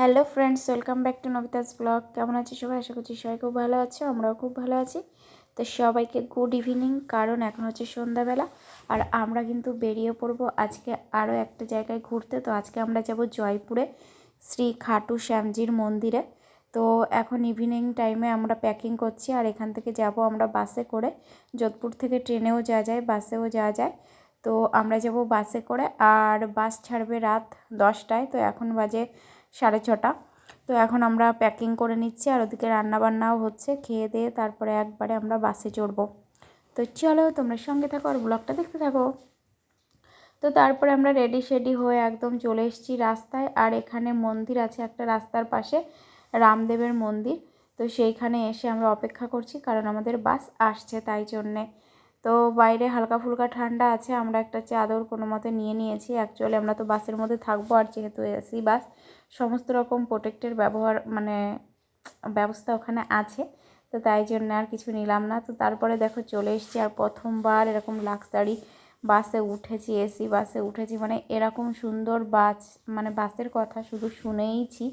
Hello friends, welcome back to নবিতাস blog. কেমন আছে সবাই? আশা করছি সবাই খুব ভালো আছে, আমরাও খুব ভালো আছি। তো সবাইকে গুড ইভিনিং কারণ এখন হচ্ছে সন্ধ্যাবেলা, আর আমরা কিন্তু বেরিয়ে পড়ব আজকে আরও একটা জায়গায় ঘুরতে। তো আজকে আমরা যাব জয়পুরে, শ্রী খাটু শ্যামজির মন্দিরে। তো এখন ইভিনিং টাইমে আমরা প্যাকিং করছি, আর এখান থেকে যাব আমরা বাসে করে। যোধপুর থেকে ট্রেনেও যাওয়া যায় বাসেও যাওয়া যায়। তো আমরা যাব বাসে করে, আর বাস ছাড়বে রাত দশটায়। তো এখন বাজে সাড়ে ছটা। তো এখন আমরা প্যাকিং করে নিচ্ছি আর ওদিকে রান্নাবান্নাও হচ্ছে। খেয়ে দিয়ে তারপরে একবারে আমরা বাসে চড়বো। তো চলো তোমরা সঙ্গে থাকো আর ব্লগটা দেখতে থাকো। তো তারপরে আমরা রেডি শেডি হয়ে একদম চলে এসেছি রাস্তায়। আর এখানে মন্দির আছে একটা রাস্তার পাশে, রামদেবের মন্দির। তো সেইখানে এসে আমরা অপেক্ষা করছি কারণ আমাদের বাস আসছে তাই জন্যে। তো বাইরে হালকা ফুলকা ঠান্ডা আছে, আমরা একটা চাদর কোনো মতে নিয়ে নিয়েছি। অ্যাকচুয়ালি আমরা তো বাসের মধ্যে থাকব আর যেহেতু এসি বাস সমস্ত রকম প্রোটেক্টের ব্যবহার মানে ব্যবস্থা ওখানে আছে। তো তাই জন্য আর কিছু নিলাম না। তো তারপরে দেখো চলে এসছি আর প্রথমবার এরকম লাক্সারি বাসে উঠেছি এসি বাসে উঠেছি। মানে এরকম সুন্দর বাস মানে বাসের কথা শুধু শুনেইছি।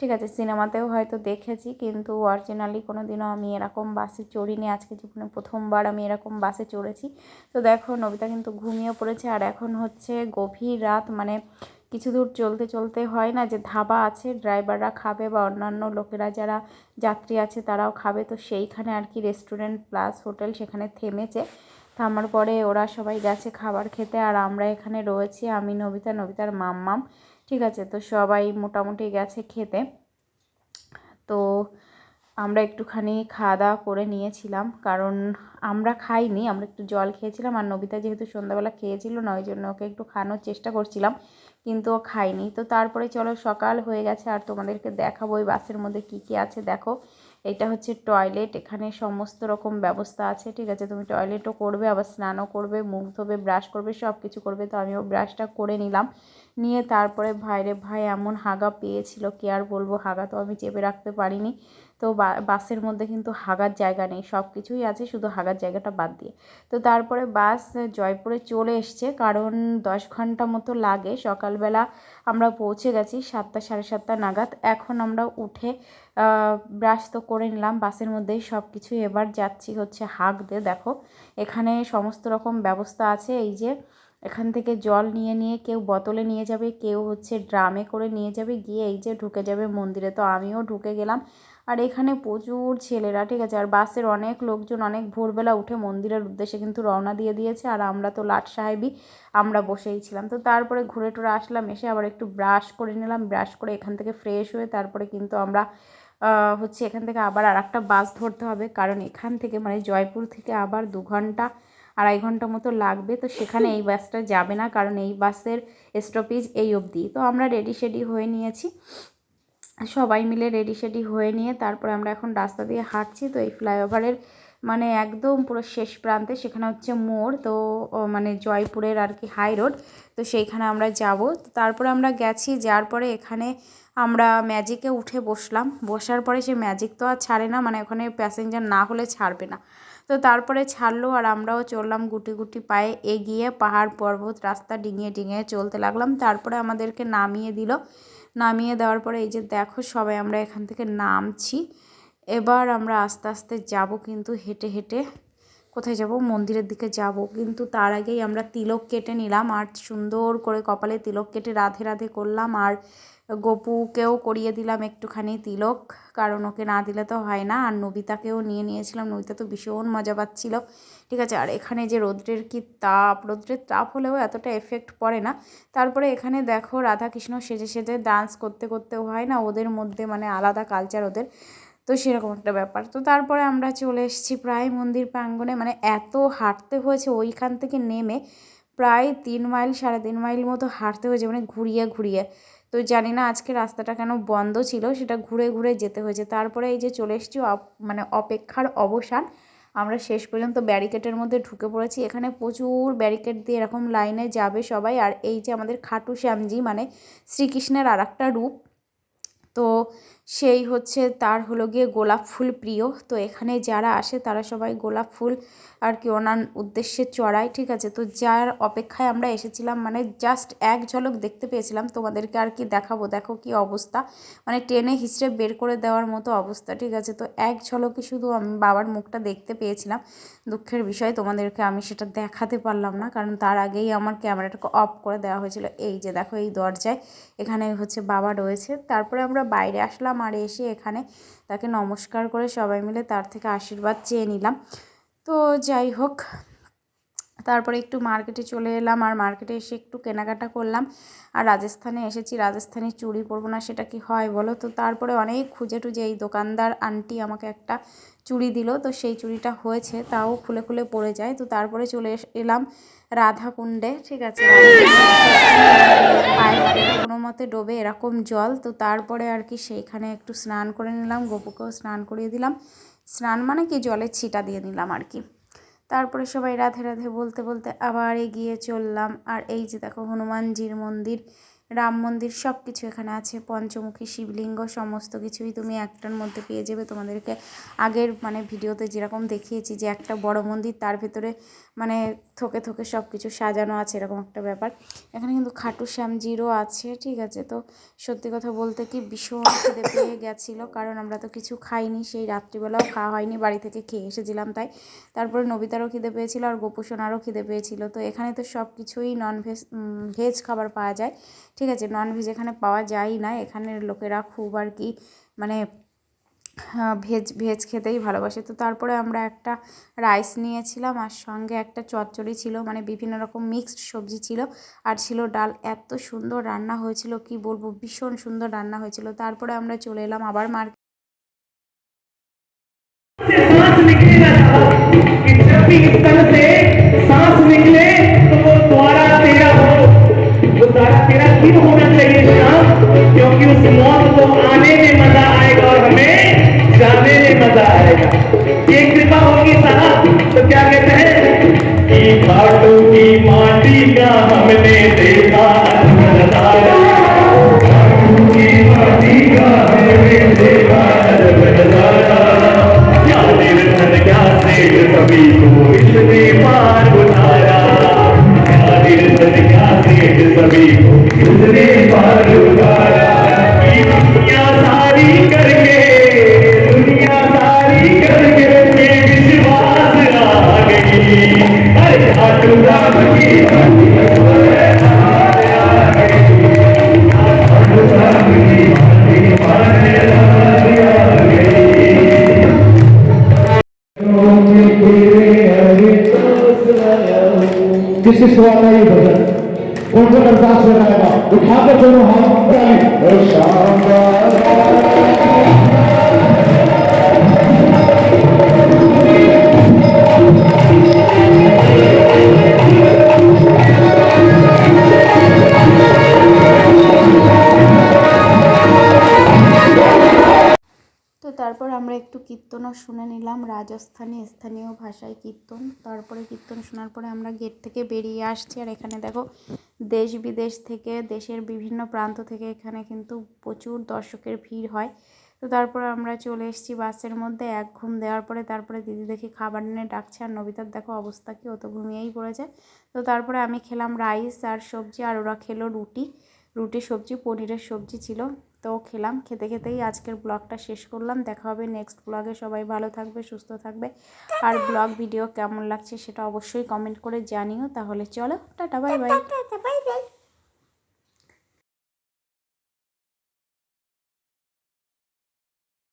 ঠিক আছে, সিনেমাতেও হয়তো দেখেছি, কিন্তু অরিজিনালি কোনো দিনও আমি এরকম বাসে চড়িনি। আজকে জীবনে প্রথমবার আমি এরকম বাসে চড়েছি। তো দেখো, নবিতা কিন্তু ঘুমিয়ে পড়েছে। আর এখন হচ্ছে গভীর রাত মানে কিছু দূর চলতে চলতে হয় না যে ধাবা আছে, ড্রাইভাররা খাবে বা অন্যান্য লোকেরা যারা যাত্রী আছে তারাও খাবে। তো সেইখানে আর কি রেস্টুরেন্ট প্লাস হোটেল সেখানে থেমেছে। থামার পরে ওরা সবাই গেছে খাবার খেতে আর আমরা এখানে রয়েছি, আমি, নবিতা, নবিতার মাম্মাম। ঠিক আছে? তো সবাই মোটামুটি গেছে খেতে। তো আমরা একটুখানি খাওয়া দাওয়া করে নিয়েছিলাম, কারণ আমরা খাইনি, আমরা একটু জল খেয়েছিলাম আর নবিতা যেহেতু সন্ধ্যাবেলা খেয়েছিল না, ওই জন্য ওকে একটু খাওয়ানোর চেষ্টা করছিলাম, কিন্তু ও খায়নি। তো তারপরে চলো সকাল হয়ে গেছে, আর তোমাদেরকে দেখাবো ওই বাসের মধ্যে কী কী আছে, দেখো। এটা হচ্ছে টয়লেট, এখানে সমস্ত রকম ব্যবস্থা আছে, ঠিক আছে? তুমি টয়লেটও করবে, আবার স্নানও করবে, মুখ ধোবে, ব্রাশ করবে সব কিছু করবে। তো আমিও ব্রাশটা করে নিলাম, নিয়ে তারপরে ভাইরে ভাই এমন হাগা পেয়েছিল, কি আর বলব, হাগা তো আমি চেপে রাখতে পারিনি। তো বাসের মধ্যে কিন্তু হাগার জায়গা নেই সব কিছুই আছে, শুধু হাগার জায়গাটা বাদ দিয়ে। তো তারপরে বাস জয়পুরে চলে এসছে, কারণ দশ ঘণ্টা মতো লাগে, সকালবেলা আমরা পৌঁছে গেছি সাতটা, সাড়ে সাতটা নাগাদ। এখন আমরা উঠে ব্রাশ তো করে নিলাম, বাসের মধ্যেই সব কিছু এবার যাচ্ছি হচ্ছে হাঁক দিয়ে। দেখো, এখানে সমস্ত রকম ব্যবস্থা আছে, এই যে এখান থেকে জল নিয়ে নিয়ে কেউ বোতলে নিয়ে যাবে, কেউ হচ্ছে ড্রামে করে নিয়ে যাবে, গিয়ে এই যে ঢুকে যাবে মন্দিরে। তো আমিও ঢুকে গেলাম। আর এখানে প্রচুর ছেলেরা, ঠিক আছে? আর বাসের অনেক লোকজন অনেক ভোরবেলা উঠে মন্দিরের উদ্দেশ্যে কিন্তু রওনা দিয়ে দিয়েছে। আর আমরা তো লাট সাহেবই, আমরা বসেই ছিলাম। তো তারপরে ঘুরে টুরে আসলাম, এসে আবার একটু ব্রাশ করে নিলাম। ব্রাশ করে এখান থেকে ফ্রেশ হয়ে তারপরে কিন্তু আমরা হচ্ছে এখান থেকে আবার আর একটা বাস ধরতে হবে। কারণ এখান থেকে মানে জয়পুর থেকে আবার দু ঘণ্টা আড়াই ঘণ্টা মতো লাগবে, তো সেখানে এই বাসটা যাবে না কারণ এই বাসের স্টপেজ এই অবধি। তো আমরা রেডি শেডি হয়ে নিয়েছি। সবাই মিলে রেডি শেডি হয়ে নিয়ে তারপরে আমরা এখন রাস্তা দিয়ে হাঁটছি, তো এই ফ্লাইওভারের মানে একদম পুরো শেষ প্রান্তে সেখানে হচ্ছে মোড়, তো মানে জয়পুরের আর কি হাই রোড তো সেইখানে আমরা যাব। তারপরে আমরা গেছি যার পরে এখানে আমরা ম্যাজিকে উঠে বসলাম। বসার পরে সে ম্যাজিক তো আর ছাড়ে না মানে ওখানে প্যাসেঞ্জার না হলে ছাড়বে না। তো তারপরে ছাড়লো আর আমরাও চললাম গুটি গুটি পায়ে এগিয়ে পাহাড় পর্বত রাস্তা ডিঙিয়ে ডিঙিয়ে চলতে লাগলাম। তারপরে আমাদেরকে নামিয়ে দিল। নামিয়ে দেওয়ার পরে এই যে দেখো সবাই আমরা এখান থেকে নামছি। এবার আমরা আস্তে আস্তে যাব কিন্তু হেঁটে হেঁটে। কোথায় যাব? মন্দিরের দিকে যাব। কিন্তু তার আগেই আমরা তিলক কেটে নিলাম আর সুন্দর করে কপালে তিলক কেটে রাধে রাধে করলাম আর গপুকেও করিয়ে দিলাম একটুখানি তিলক। কারণ ওকে না দিলে তো হয় না। আর নবিতাকেও নিয়ে নিয়েছিলাম। নবিতা তো ভীষণ মজা পাচ্ছিল। ঠিক আছে, আর এখানে যে রৌদ্রের কি তাপ, রৌদ্রের তাপ হলেও এতটা এফেক্ট পড়ে না। তারপরে এখানে দেখো রাধাকৃষ্ণ সেজে সেজে ডান্স করতে করতেও হয় না। ওদের মধ্যে মানে আলাদা কালচার ওদের। তো সেরকম একটা ব্যাপার। তো তারপরে আমরা চলে এসেছি প্রায় মন্দির প্রাঙ্গণে। মানে এত হাঁটতে হয়েছে ওইখান থেকে নেমে প্রায় তিন মাইল, সাড়ে তিন মাইল মতো হাঁটতে হয়েছে মানে ঘুরিয়ে ঘুরিয়ে। তো জানি না আজকে রাস্তাটা কেন বন্ধ ছিল, সেটা ঘুরে ঘুরে যেতে হয়েছে। তারপরে এই যে চলে এসেছি মানে অপেক্ষার অবসান, আমরা শেষ পর্যন্ত ব্যারিকেডের মধ্যে ঢুকে পড়েছি। এখানে প্রচুর ব্যারিকেড দিয়ে এরকম লাইনে যাবে সবাই। আর এই যে আমাদের খাটু শ্যামজি মানে শ্রীকৃষ্ণের আর রূপ। তো সেই হচ্ছে তার হলো গিয়ে গোলাপ ফুল প্রিয়। তো এখানে যারা আসে তারা সবাই গোলাপ ফুল আর কি ওনার উদ্দেশ্যে চড়ায়, ঠিক আছে? তো যার অপেক্ষায় আমরা এসেছিলাম মানে জাস্ট এক ঝলক দেখতে পেয়েছিলাম, তোমাদেরকে আর কি দেখাবো। দেখো কি অবস্থা। মানে টেনে হিসড়ে বের করে দেওয়ার মতো অবস্থা, ঠিক আছে? তো এক ঝলকে শুধু আমি বাবার মুখটা দেখতে পেয়েছিলাম। দুঃখের বিষয়, তোমাদেরকে আমি সেটা দেখাতে পারলাম না, কারণ তার আগেই আমার ক্যামেরাটাকে অফ করে দেওয়া হয়েছিল। এই যে দেখো এই দরজায় এখানে হচ্ছে বাবা রয়েছে। তারপরে আমরা বাইরে আসলাম আর এসে এখানে তাকে নমস্কার করে সবাই মিলে তার থেকে আশীর্বাদ চেয়ে নিলাম। তো যাই হোক তারপরে একটু মার্কেটে চলে এলাম আর মার্কেটে এসে একটু কেনাকাটা করলাম। আর রাজস্থানে এসেছি, রাজস্থানি চুড়ি পরবো না সেটা কি হয় বলো? তো তারপরে অনেক খুঁজে টুজে এই দোকানদার আন্টি আমাকে একটা চুড়ি দিল, তো সেই চুড়িটা হয়েছে, তাও খুলে খুলে পড়ে যায়। তো তারপরে চলে এলাম রাধাকুণ্ডে, ঠিক আছে? কোনো মতে ডোবে এরকম জল। তো তারপরে আর কি সেইখানে একটু স্নান করে নিলাম, গপুকেও স্নান করিয়ে দিলাম। স্নান মানে কি? জলের ছিটা দিয়ে নিলাম আর কি। তারপরে সবাই রাধে রাধে বলতে বলতে আবার এগিয়ে চললাম। আর এই যে দেখো হনুমানজির মন্দির রাম মন্দির সব কিছু এখানে আছে, পঞ্চমুখী, শিবলিঙ্গ, সমস্ত কিছুই তুমি একটার মধ্যে পেয়ে যাবে। তোমাদেরকে আগের মানে ভিডিওতে যেরকম দেখিয়েছি যে একটা বড় মন্দির, তার ভেতরে মানে থোকে থোকে সব কিছু সাজানো আছে, এরকম একটা ব্যাপার। এখানে কিন্তু খাটু শ্যামজিরও আছে, ঠিক আছে? তো সত্যি কথা বলতে কি ভীষণ খিদে পেয়ে গেছিল, কারণ আমরা তো কিছু খাইনি, সেই রাত্রিবেলাও খাওয়া হয়নি, বাড়ি থেকে খেয়ে এসেছিলাম তাই। তারপরে নবিতারও খিদে পেয়েছিল আর গোপুসোনারও খিদে পেয়েছিল। তো এখানে তো সব কিছুই নন ভেজ ভেজ খাবার পাওয়া যায়। ঠিক আছে নন ভেজ এখানে পাওয়া যায় না। এখানের লোকেরা খুব আর কি মানে হ্যাঁ, ভেজ ভেজ খেতেই ভালোবাসে। তো তারপরে আমরা একটা রাইস নিয়েছিলাম আর সঙ্গে একটা চচ্চড়ি ছিল মানে বিভিন্ন রকম মিক্সড সবজি ছিল। আর ছিল ডাল। এত সুন্দর রান্না হয়েছিল কি বলব ভীষণ সুন্দর রান্না হয়েছিল। তারপরে আমরা চলে এলাম আবার মার্কেট उस मौत को आने में मज़ा आएगा और हमें जाने में मज़ा आएगा। ये कृपा होगी साहब। तो क्या कहते हैं? कि घाटों की माटी का हमने देखा, नज़ारा किसी सवाल का ये भजन कौन सा अरदास में आएगा उठाकर दोनों हाथ डाली কীর্তনও শুনে নিলাম। রাজস্থানী স্থানীয় ভাষায় কীর্তন। তারপরে কীর্তন শোনার পরে আমরা গেট থেকে বেরিয়ে আসছি। আর এখানে দেখো, দেশ বিদেশ থেকে, দেশের বিভিন্ন প্রান্ত থেকে এখানে কিন্তু প্রচুর দর্শকের ভিড় হয়। তো তারপর আমরা চলে এসেছি বাসের মধ্যে এক ঘুম দেওয়ার পরে। তারপরে দিদি দেখি খাবার নিয়ে ডাকছে। আর নবিতার দেখো অবস্থা কি, ও তো ঘুমিয়েই পড়েছে। তো তারপরে আমি খেলাম রাইস আর সবজি। আর ওরা খেলো রুটি। রুটি, সবজি, পনিরের সবজি ছিল। তো খেলাম, খেতে খেতেই আজকের ব্লগটা শেষ করলাম। দেখা হবে নেক্সট ব্লগে সবাই ভালো থাকবে, সুস্থ থাকবে। আর ব্লগ ভিডিও কেমন লাগছে সেটা অবশ্যই কমেন্ট করে জানিও। তাহলে চলো, টাটা বাই বাই